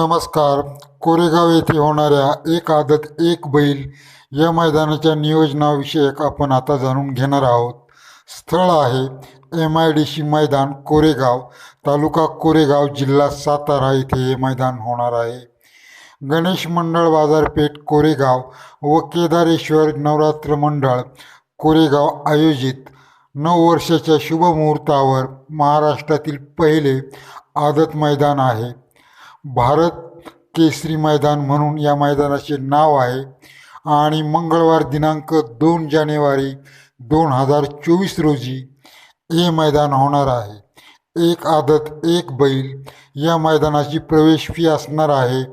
नमस्कार. कोरेगाव येथे होणाऱ्या एक आदत एक बैल या मैदानाच्या नियोजनाविषयक आपण आता जाणून घेणार आहोत. स्थळ आहे एम आय डी सी मैदान कोरेगाव तालुका कोरेगाव जिल्हा सातारा येथे हे मैदान होणार आहे. गणेश मंडळ बाजारपेठ कोरेगाव व केदारेश्वर नवरात्र मंडळ कोरेगाव आयोजित नऊ वर्षाच्या शुभमुहूर्तावर महाराष्ट्रातील पहिले आदत मैदान आहे. भारत केसरी मैदान म्हणून या मैदानाचे नाव आहे. आणि मंगळवार दिनांक दोन जानेवारी दोन हजार चोवीस रोजी हे मैदान होणार आहे. एक आदत एक बैल या मैदानाची प्रवेश फी असणार आहे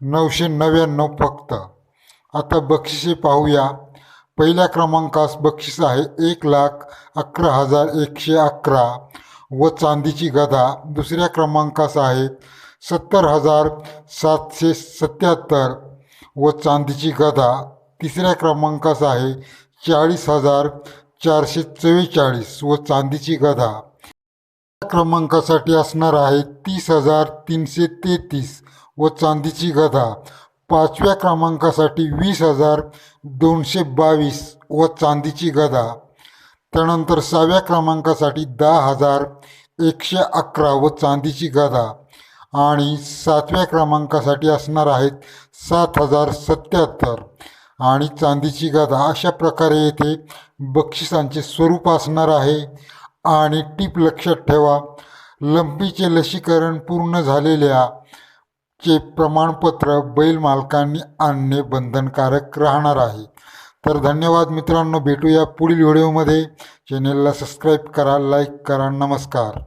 नऊशे नव्याण्णव फक्त. आता बक्षिसे पाहूया. पहिल्या क्रमांकास बक्षीस आहे एक लाख अकरा हजार एकशे अकरा व चांदीची गदा दुसऱ्या क्रमांकास आहे सत्तर हजार सातशे सत्याहत्तर व चांदीची गदा तिसऱ्या क्रमांकास आहे चाळीस हजार चारशे चव्वेचाळीस व चांदीची गदा क्रमांकासाठी असणार आहे तीस हजार तीनशे तेहतीस व चांदीची गदा पाचव्या क्रमांकासाठी वीस हजार दोनशे बावीस व चांदीची गदा त्यानंतर सहाव्या क्रमांकासाठी दहा हजार एकशे अकरा व चांदीची गदा आणि सातव्या क्रमांकासाठी असणार आहेत सात हजार सत्याहत्तर. आणि चांदीची गदा अशा प्रकारे येथे बक्षिसांचे स्वरूप असणार आहे. आणि टीप लक्षात ठेवा लंपीचे लसीकरण पूर्ण झालेल्या चे प्रमाणपत्र बैल मालकांनी आणणे बंधनकारक राहणार आहे. तर धन्यवाद मित्रांनो भेटूया पुढील व्हिडिओमध्ये. चॅनेलला सबस्क्राईब करा लाईक करा नमस्कार.